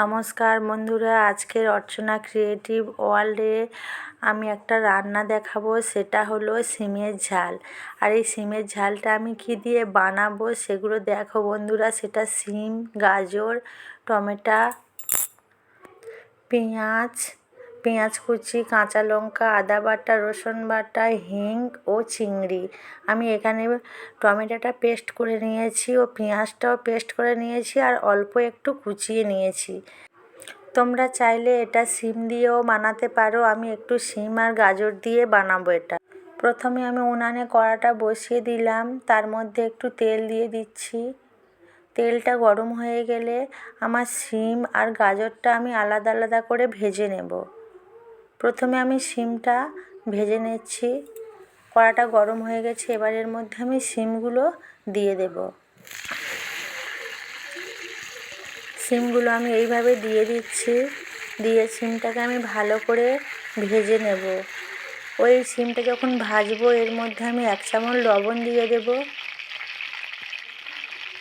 নমস্কার বন্ধুরা, আজকের অর্চনা ক্রিয়েটিভ ওয়ার্ল্ডে আমি একটা রান্না দেখাবো, সেটা হলো সিমের ঝাল। আর এই সিমের ঝালটা আমি কি দিয়ে বানাবো সেগুলো দেখো বন্ধুরা, সেটা সিম, গাজর, টমেটো, পেঁয়াজ পেঁয়াজ কুচি, কাঁচা লঙ্কা, আদা বাটা, রসুন বাটা, হিং ও চিংড়ি। আমি এখানে টমেটোটা পেস্ট করে নিয়েছি ও পেঁয়াজটাও পেস্ট করে নিয়েছি আর অল্প একটু কুচিয়ে নিয়েছি। তোমরা চাইলে এটা সিম দিয়েও বানাতে পারো। আমি একটু সিম আর গাজর দিয়ে বানাবো এটা। প্রথমে আমি উনানে কড়াটা বসিয়ে দিলাম। তার মধ্যে একটু তেল দিয়ে দিচ্ছি। তেলটা গরম হয়ে গেলে আমার সিম আর গাজরটা আমি আলাদা আলাদা করে ভেজে নেব। প্রথমে আমি সিমটা ভেজে নিচ্ছি। কড়াটা গরম হয়ে গেছে, এবার এর মধ্যে আমি সিমগুলো দিয়ে দেব। সিমগুলো আমি এইভাবে দিয়ে দিচ্ছি, দিয়ে সিমটাকে আমি ভালো করে ভেজে নেব। ওই সিমটা যখন ভাজবো, এর মধ্যে আমি এক চামচ লবণ দিয়ে দেব।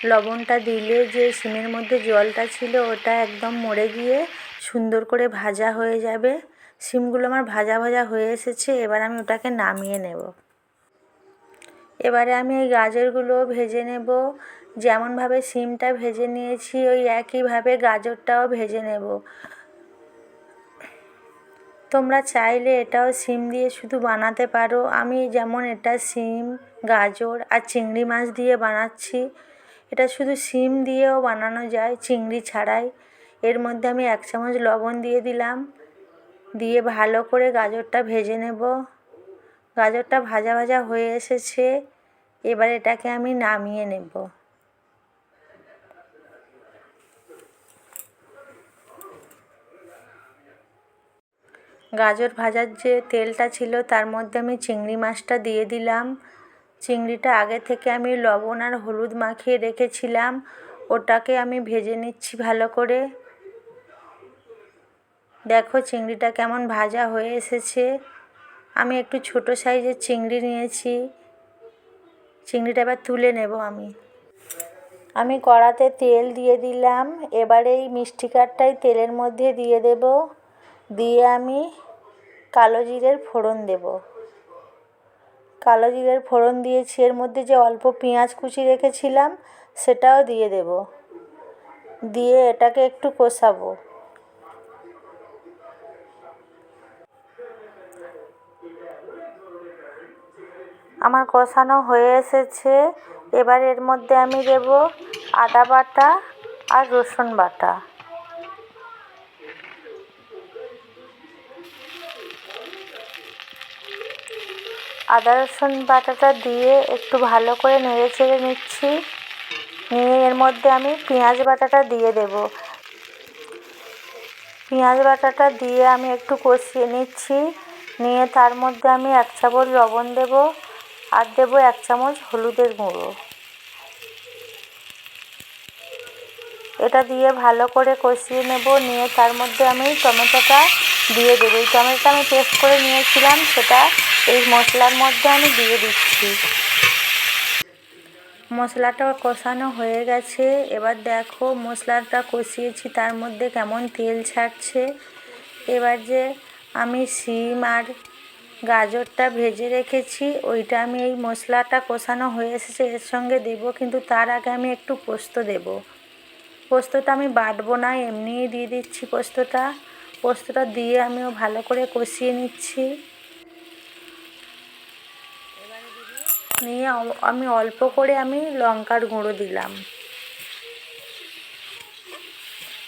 লবণটা দিলে যে সিমের মধ্যে জলটা ছিল, ওটা একদম মরে গিয়ে সুন্দর করে ভাজা হয়ে যাবে। সিমগুলো আমার ভাজা ভাজা হয়ে এসেছে, এবার আমি ওটাকে নামিয়ে নেব। এবারে আমি এই গাজরগুলো ভেজে নেব। যেমনভাবে সিমটা ভেজে নিয়েছি, ওই একইভাবে গাজরটাও ভেজে নেব। তোমরা চাইলে এটাও সিম দিয়ে শুধু বানাতে পারো। আমি যেমন এটা সিম, গাজর আর চিংড়ি মাছ দিয়ে বানাচ্ছি, এটা শুধু সিম দিয়েও বানানো যায়, চিংড়ি ছাড়াই। এর মধ্যে আমি এক চামচ লবণ দিয়ে দিলাম। দিয়ে ভালো করে গাজরটা ভেজে নেব। গাজরটা ভাজা ভাজা হয়ে এসেছে। এবার এটাকে আমি নামিয়ে নেব। গাজর ভাজার যে তেলটা ছিল তার মধ্যে আমি চিংড়ি মাছটা দিয়ে দিলাম। চিংড়িটা আগে থেকে আমি লবণ আর হলুদ মাখিয়ে রেখেছিলাম। ওটাকে আমি ভেজে নিচ্ছি ভালো করে। দেখো চিংড়িটা কেমন ভাজা হয়ে এসেছে। আমি একটু ছোট সাইজের চিংড়ি নিয়েছি। চিংড়িটা এবার তুলে নেব আমি। আমি কড়াতে তেল দিয়ে দিলাম। এবারে এই মিষ্টি কাঠটাই তেলের মধ্যে দিয়ে দেব। দিয়ে আমি কালো জিরের ফোড়ন দেব। কালো জিরের ফোড়ন দিয়েছি। এর মধ্যে যে অল্প পেঁয়াজ কুচি রেখেছিলাম, সেটাও দিয়ে দেব। দিয়ে এটাকে একটু কষাবো। আমার কষানো হয়ে এসেছে। এবার এর মধ্যে আমি দেব আদা বাটা আর রসুন বাটা। আদা রসুন বাটাটা দিয়ে একটু ভালো করে নেড়ে চেড়ে নিচ্ছি। নিয়ে এর মধ্যে আমি পেঁয়াজ বাটাটা দিয়ে দেব। পেঁয়াজ বাটাটা দিয়ে আমি একটু কষিয়ে নিচ্ছি। নিয়ে তার মধ্যে আমি এক চামচ লবণ দেব। আর দেব এক চামচ হলুদের গুঁড়ো। এটা দিয়ে ভালো করে কষিয়ে নেব, নিয়ে তার মধ্যে আমি টমেটোটা দিয়ে দেবো। এই টমেটোটা আমি পেস্ট করে নিয়েছিলাম, সেটা এই মশলার মধ্যে আমি দিয়ে দিচ্ছি। মশলাটা কষানো হয়ে গেছে। এবার দেখো মশলাটা কষিয়েছি, তার মধ্যে কেমন তেল ছাড়ছে। এবার যে আমি সিম আর গাজরটা ভেজে রেখেছি। ওইটা আমি এই মশলাটা কষানো হয়ে এসেছে, এর সঙ্গে দেব, কিন্তু তার আগে আমি একটু পোস্ত দেব। পোস্তটা আমি বাটবো না, এমনিই দিয়ে দিচ্ছি পোস্তটা। পোস্তটা দিয়ে আমিও ভালো করে কষিয়ে নিচ্ছি। নিয়ে আমি অল্প করে আমি লঙ্কার গুঁড়ো দিলাম।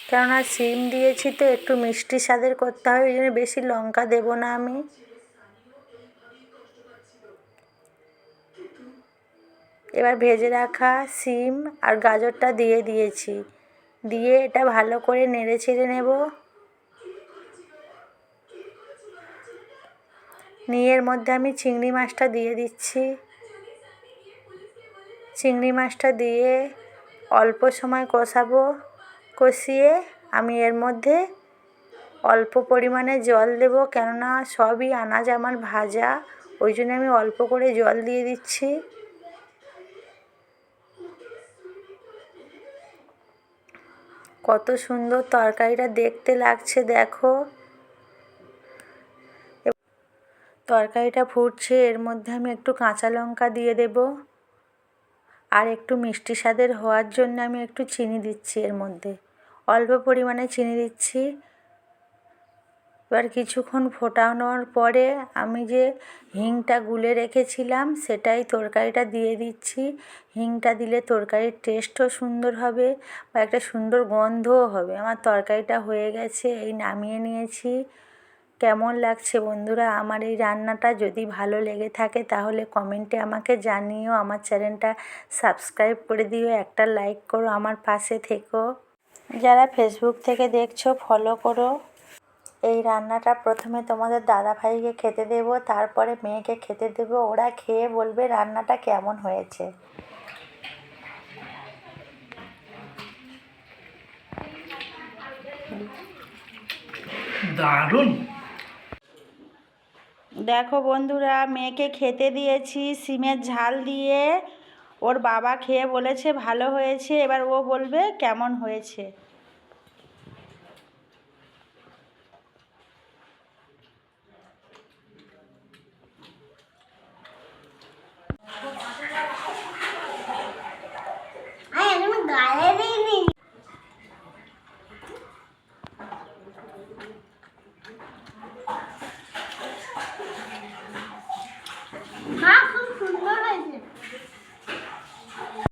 কেননা সিম দিয়েছি তো, একটু মিষ্টি স্বাদের করতে হবে ওই জন্য বেশি লঙ্কা দেবো না আমি। এবার ভেজে রাখা সিম আর গাজরটা দিয়ে দিয়েছি। দিয়ে এটা ভালো করে নেড়ে ছেড়ে নেব। নিয়ে এর মধ্যে আমি চিংড়ি মাছটা দিয়ে দিচ্ছি। চিংড়ি মাছটা দিয়ে অল্প সময় কষাবো। কষিয়ে আমি এর মধ্যে অল্প পরিমাণে জল দেব, কেননা সবই আনাজ আমার ভাজা, ওই জন্য আমি অল্প করে জল দিয়ে দিচ্ছি। কত সুন্দর তরকারিটা দেখতে লাগছে, দেখো। তরকারিটা ফুটছে, এর মধ্যে আমি একটু কাঁচা লঙ্কা দিয়ে দেব। আর একটু মিষ্টি স্বাদের হওয়ার জন্য আমি একটু চিনি দিচ্ছি এর মধ্যে। অল্প পরিমাণে চিনি দিচ্ছি। এবার কিছুক্ষণ ফোটানোর পরে আমি যে হিংটা গুলে রেখেছিলাম, সেটাই তরকারিটা দিয়ে দিচ্ছি। হিংটা দিলে তরকারির টেস্টও সুন্দর হবে বা একটা সুন্দর গন্ধও হবে। আমার তরকারিটা হয়ে গেছে, এই নামিয়ে নিয়েছি। কেমন লাগছে বন্ধুরা? আমার এই রান্নাটা যদি ভালো লেগে থাকে, তাহলে কমেন্টে আমাকে জানিও। আমার চ্যানেলটা সাবস্ক্রাইব করে দিও, একটা লাইক করো, আমার পাশে থেকো। যারা ফেসবুক থেকে দেখছ ফলো করো। এই রান্নাটা প্রথমে তোমাদের দাদা ভাইকে খেতে দেবো তারপরে মেয়েকে খেতে দেবো। ওরা খেয়ে বলবে রান্নাটা কেমন হয়েছে। দারুণ। দেখো বন্ধুরা মেয়েকে খেতে দিয়েছি সিমের ঝাল দিয়ে। ওর বাবা খেয়ে বলেছে ভালো হয়েছে এবার ও বলবে কেমন হয়েছে।